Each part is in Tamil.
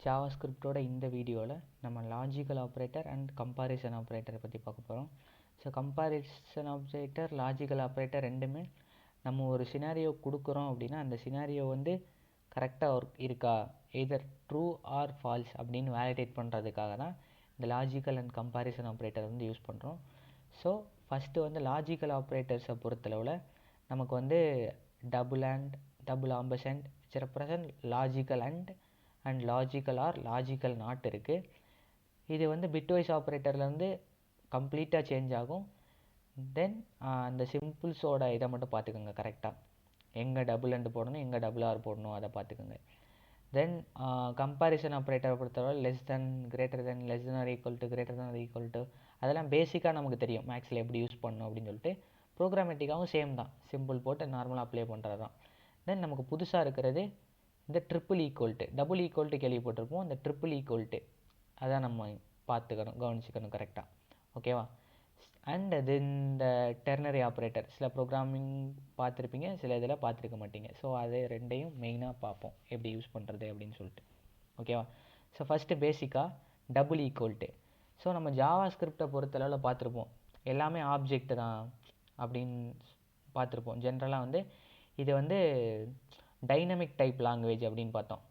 ஜாவாஸ்கிரிப்டோட இந்த வீடியோவில் நம்ம லாஜிக்கல் ஆப்ரேட்டர் அண்ட் கம்பாரிசன் ஆப்ரேட்டரை பற்றி பார்க்க போகிறோம் so comparison operator logical operator ரெண்டுமே நம்ம ஒரு சினாரியோ கொடுக்குறோம் அப்படின்னா அந்த சினாரியோ வந்து கரெக்டாக ஒர்க் இருக்கா? எதர் ட்ரூ ஆர் ஃபால்ஸ் அப்படின்னு வேலிடேட் பண்ணுறதுக்காக தான் இந்த லாஜிக்கல் அண்ட் கம்பாரிசன் ஆப்ரேட்டர் வந்து யூஸ் பண்ணுறோம் ஸோ ஃபஸ்ட்டு வந்து லாஜிக்கல் ஆப்ரேட்டர்ஸை பொறுத்தளவில் நமக்கு வந்து double and double ampersand சிறப்பிரசன் represent logical and and logical or logical not இருக்குது இது வந்து பிட்வைஸ் ஆப்ரேட்டர்லேருந்து கம்ப்ளீட்டாக சேஞ்ச் ஆகும். தென் அந்த சிம்பிள்ஸோட இதை மட்டும் பார்த்துக்கோங்க கரெக்டாக எங்கே டபுள் அண்டு போடணும் எங்கே டபுள் ஆர் போடணும் அதை பார்த்துக்கோங்க. தென் கம்பாரிசன் ஆப்ரேட்டரை பொறுத்தவரை less than greater than less than or equal to greater than or equal to அதெல்லாம் பேசிக்காக நமக்கு தெரியும். மேக்ஸில் எப்படி யூஸ் பண்ணணும் அப்படின்னு சொல்லிட்டு. ப்ரோக்ராமேட்டிக்காகவும் சேம் தான். சிம்பிள் போட்டு நார்மலாக அப்ளை பண்ணுறது தான் தென் நமக்கு புதுசாக இருக்கிறது இந்த ட்ரிப்பிள் ஈக்குவல்ட்டு டபுள் ஈக்குவல்ட்டு கேள்விப்பட்டிருப்போம். இந்த ட்ரிப்பிள் ஈக்குவல்ட்டு அதான் நம்ம பார்த்துக்கணும் கவனிச்சிக்கணும் கரெக்டாக ஓகேவா அண்ட் அது இந்த டெர்னரி ஆப்ரேட்டர் சில ப்ரோக்ராமிங் பார்த்துருப்பீங்க சில இதில் பார்த்துருக்க மாட்டீங்க. ஸோ அதே ரெண்டையும் மெயினாக பார்ப்போம். எப்படி யூஸ் பண்ணுறது அப்படின்னு சொல்லிட்டு. ஓகேவா ஸோ ஃபஸ்ட்டு பேசிக்காக டபுள் ஈக்குவல்ட்டு ஸோ நம்ம ஜாவா ஸ்கிரிப்டை பொறுத்தளவில் பார்த்துருப்போம். எல்லாமே ஆப்ஜெக்ட் தான் அப்படின்னு பார்த்துருப்போம். ஜென்ரலாக வந்து இது வந்து டைனமிக் டைப் லாங்குவேஜ் அப்படின்னு பார்த்தோம்.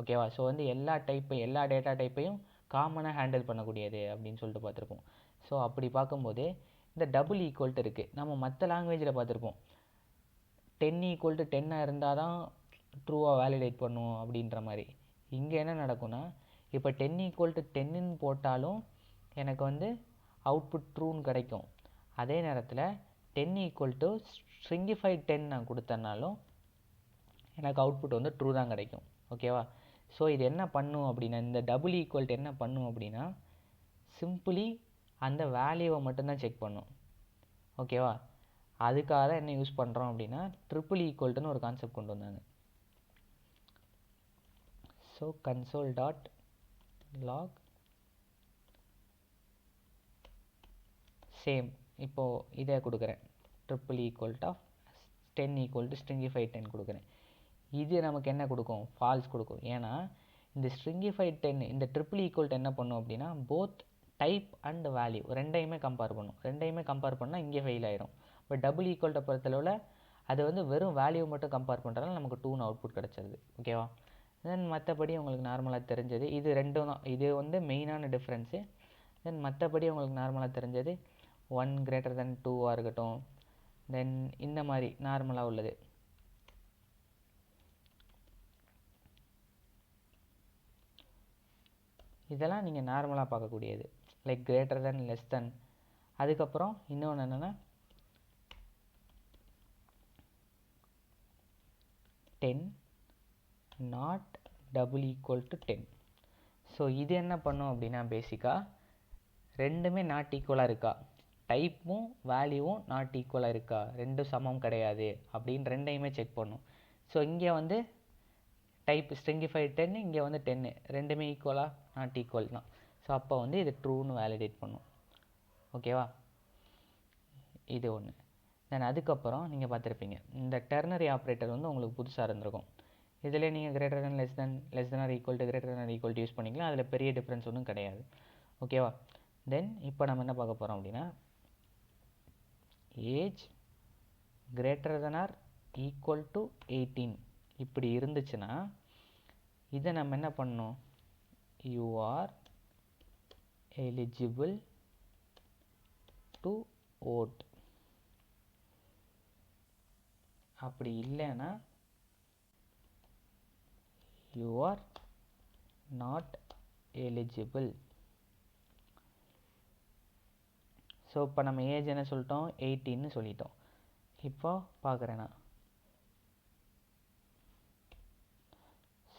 ஓகேவா ஸோ வந்து எல்லா டைப்பையும் எல்லா டேட்டா டைப்பையும் காமனாக ஹேண்டில் பண்ணக்கூடியது அப்படின்னு சொல்லிட்டு பார்த்துருப்போம். ஸோ அப்படி பார்க்கும்போது இந்த டபுள் ஈக்குவல்ட்டு இருக்குது நம்ம மற்ற லாங்குவேஜில் பார்த்துருப்போம். டென் ஈக்குவல் டு டென்னாக இருந்தால் தான் ட்ரூவாக வேலிடேட் பண்ணுவோம் அப்படின்ற மாதிரி. இங்கே என்ன நடக்கும்னா இப்போ டென் ஈக்குவல் டு டென்னுன்னு போட்டாலும் எனக்கு வந்து அவுட்புட் ட்ரூன்னு கிடைக்கும். அதே நேரத்தில் ten equal to stringified ten நான் கொடுத்தனாலும் எனக்கு அவுட்புட் வந்து ட்ரூ தான் கிடைக்கும். ஓகேவா ஸோ இது என்ன பண்ணும் அப்படின்னா இந்த டபுள் ஈக்குவல்ட் என்ன பண்ணும் அப்படின்னா சிம்பிளி அந்த வேல்யூவை மட்டும்தான் செக் பண்ணும். ஓகேவா அதுக்காக தான் என்ன யூஸ் பண்ணுறோம் அப்படின்னா ட்ரிபிள் ஈக்குவல்ட்டுன்னு ஒரு கான்செப்ட் கொண்டு வந்தாங்க. So console dot log same இப்போது இதை கொடுக்குறேன். Triple equalled of ten equal to stringify ten கொடுக்குறேன். இது நமக்கு என்ன கொடுக்கும்? ஃபால்ஸ் கொடுக்கும். ஏன்னா இந்த ஸ்ட்ரிங்கிஃபை டென் இந்த ட்ரிபிள் ஈக்குவல் என்ன பண்ணும் அப்படின்னா போத் டைப் அண்ட் வேல்யூ ரெண்டையுமே கம்பேர் பண்ணும். ரெண்டையுமே கம்பேர் பண்ணால் இங்கே ஃபெயில் ஆயிரும். இப்போ டபுள் ஈக்குவல்ட்டை பொறுத்தளவில் அது வந்து வெறும் வேல்யூ மட்டும் கம்பேர் பண்ணுறதுனால நமக்கு டூன் அவுட்புட் கிடச்சிருது. ஓகேவா தென் மற்றபடி உங்களுக்கு நார்மலாக தெரிஞ்சது இது ரெண்டும் தான். இது வந்து மெயினான டிஃப்ரென்ஸு தென் மற்றபடி உங்களுக்கு நார்மலாக தெரிஞ்சது ஒன் கிரேட்டர் தென் டூவாக இருக்கட்டும். தென் இந்த மாதிரி நார்மலாக உள்ளது. இதெல்லாம் நீங்கள் நார்மலாக பார்க்கக்கூடியது. Like greater than less than அதுக்கப்புறம் இன்னொன்று என்னென்னா ten not double equal to ten so இது என்ன பண்ணும் அப்படின்னா பேசிக்காக ரெண்டுமே நாட் ஈக்குவலாக இருக்கா? டைப்பும் வேல்யூவும் நாட் ஈக்குவலாக இருக்கா? ரெண்டும் சமம் கிடையாது அப்படின்னு ரெண்டையுமே செக் பண்ணும். ஸோ இங்கே வந்து டைப் ஸ்ட்ரிங்கிஃபைட் டென் இங்கே வந்து டென்னு ரெண்டுமே ஈக்குவலாக நாட் ஈக்குவல் தான். ஸோ அப்போ வந்து இது ட்ரூன்னு வேலிடேட் பண்ணும். ஓகேவா இது ஒன்று தென் அதுக்கப்புறம் நீங்கள் பார்த்துருப்பீங்க இந்த டெர்னரி ஆப்ரேட்டர் வந்து உங்களுக்கு புதுசாக இருந்திருக்கும். இதில் நீங்கள் greater than less than less than or equal to greater than equal to use பண்ணிக்கலாம். அதில் பெரிய டிஃப்ரென்ஸ் ஒன்றும் கிடையாது. ஓகேவா தென் இப்போ நம்ம என்ன பார்க்க போகிறோம் அப்படின்னா age greater than or equal to eighteen இப்படி இருந்துச்சுன்னா இதை நம்ம என்ன பண்ணணும்? You are eligible to vote அப்படி இல்லைன்னா you are not eligible so இப்போ நம்ம ஏஜ் என்ன சொல்லிட்டோம்? எயிட்டீன்னு சொல்லிட்டோம். இப்போ பார்க்குறேன்னா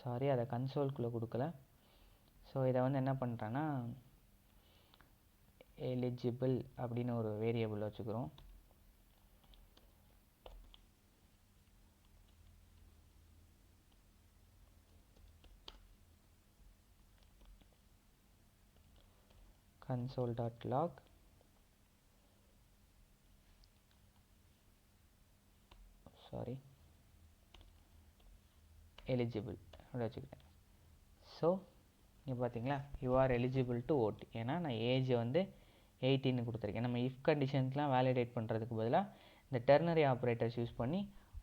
சாரி அதை கன்சோல்குள்ளே கொடுக்கல. ஸோ இதை வந்து என்ன பண்ணுறேன்னா எலிஜிபிள் அப்படின்னு ஒரு வேரியபிள் வச்சுக்கிறோம். Console dot log sorry eligible அப்படி வச்சுக்கிட்டேன். ஸோ இங்கே பார்த்தீங்களா you are eligible to vote ஏன்னா நான் ஏஜ் வந்து எயிட்டின்னு கொடுத்துருக்கேன். நம்ம இஃப் கண்டிஷன்ஸ்லாம் வேலிடேட் பண்ணுறதுக்கு பதிலாக இந்த டெர்னரி ஆப்ரேட்டர்ஸ் யூஸ் பண்ணி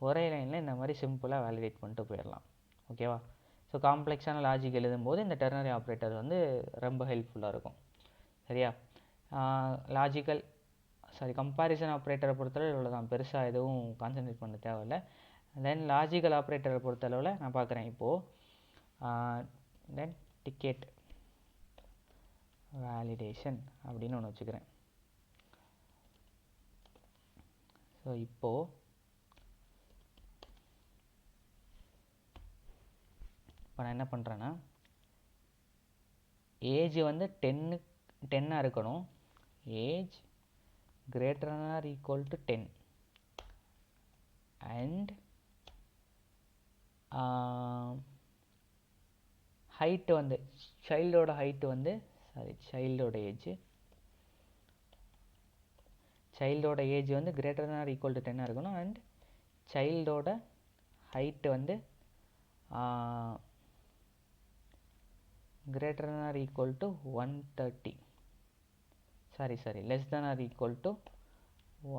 ஒரே லைனில் இந்த மாதிரி சிம்பிளாக வேலிடேட் பண்ணிட்டு போயிடலாம். ஓகேவா ஸோ காம்ப்ளெக்ஸான லாஜிக் எழுதும்போது இந்த டெர்னரி ஆப்ரேட்டர் வந்து ரொம்ப ஹெல்ப்ஃபுல்லாக இருக்கும். சரியா? லாஜிக்கல் சாரி கம்பாரிசன் ஆப்ரேட்டரை பொறுத்தவரை இவ்வளோ தான் பெருசாக எதுவும் கான்சன்ட்ரேட் பண்ண தேவையில்ல. தென் லாஜிக்கல் ஆப்ரேட்டரை பொறுத்தளவில் நான் பார்க்குறேன் இப்போது தென் டிக்கெட் வேலிடேஷன் அப்படின்னு ஒன்று வச்சுக்கிறேன். ஸோ இப்போது இப்போ நான் என்ன பண்ணுறேன்னா ஏஜ் வந்து டென்னு டென்னாக இருக்கணும். Age greater or equal to ten and height வந்து சைல்டோட ஹைட்டு வந்து சாரி சைல்டோட ஏஜ் சைல்டோட ஏஜ் வந்து கிரேட்டர் தேன் ஈக்குவல் டு டென்னாக இருக்கணும். அண்ட் சைல்டோட ஹைட்டு வந்து greater than or equal to one thirty sorry sorry less than or equal to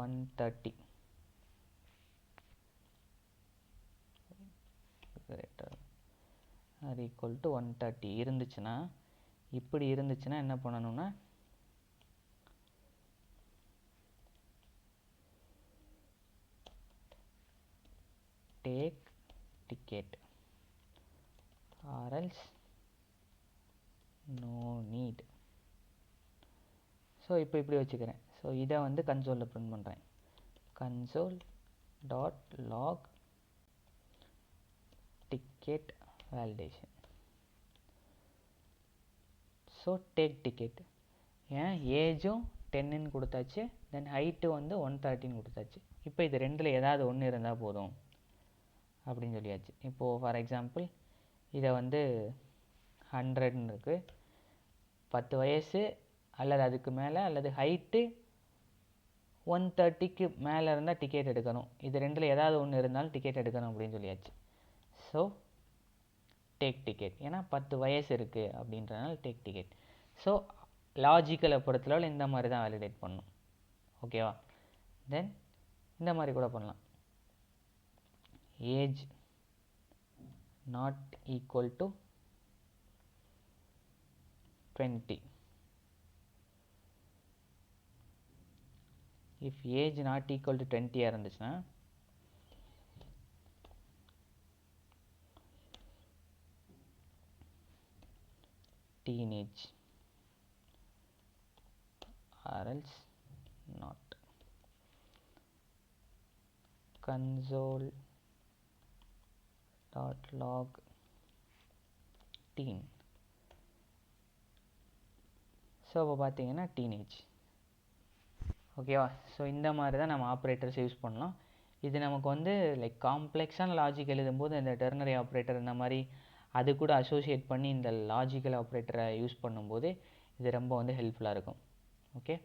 one thirty அது ஈக்குவல் டு ஒன் தேர்ட்டி இருந்துச்சுன்னா இப்படி இருந்துச்சுன்னா என்ன பண்ணணும்னா take ticket or else no need so இப்போ இப்படி வச்சுக்கிறேன். ஸோ இதை வந்து கன்சோலில் பிரிண்ட் பண்ணுறேன் console dot log ticket validation so take ticket ஏன்? ஏஜும் டென்னுன்னு கொடுத்தாச்சு. தென் ஹைட்டு வந்து ஒன் தேர்ட்டின்னு கொடுத்தாச்சு. இப்போ இது ரெண்டில் ஏதாவது ஒன்று இருந்தால் போதும். அப்படின்னு சொல்லியாச்சு. இப்போது ஃபார் எக்ஸாம்பிள் இதை வந்து ஹண்ட்ரட்னு இருக்குது பத்து வயசு அல்லது அதுக்கு மேலே அல்லது ஹைட்டு ஒன் தேர்ட்டிக்கு மேலே இருந்தால் டிக்கெட் எடுக்கணும். இது ரெண்டில் ஏதாவது ஒன்று இருந்தாலும் டிக்கெட் எடுக்கணும் அப்படின்னு சொல்லியாச்சு. ஸோ டேக் டிக்கெட் ஏன்னா பத்து வயசு இருக்குது அப்படின்றனால டேக் டிக்கெட் ஸோ லாஜிக்கலை பொறுத்தளவில் இந்த மாதிரி தான் வேலிடேட் பண்ணும். ஓகேவா தென் இந்த மாதிரி கூட பண்ணலாம். Age not equal to twenty if age not equal to 20 இருந்துச்சுன்னா teenage. Or else not. Console dot log teen. So இப்போ பார்த்தீங்கன்னா டீனேஜ் ஓகேவா ஸோ இந்த மாதிரி தான் நம்ம ஆப்ரேட்டர்ஸ் யூஸ் பண்ணலாம். இது நமக்கு வந்து லைக் காம்ப்ளெக்ஸான லாஜிக் எழுதும்போது இந்த டெர்னரி ஆப்ரேட்டர் இந்த மாதிரி அது கூட அசோசியேட் பண்ணி இந்த லாஜிக்கல் ஆப்ரேட்டரை யூஸ் பண்ணும்போது இது ரொம்ப வந்து ஹெல்ப்ஃபுல்லாக இருக்கும். ஓகே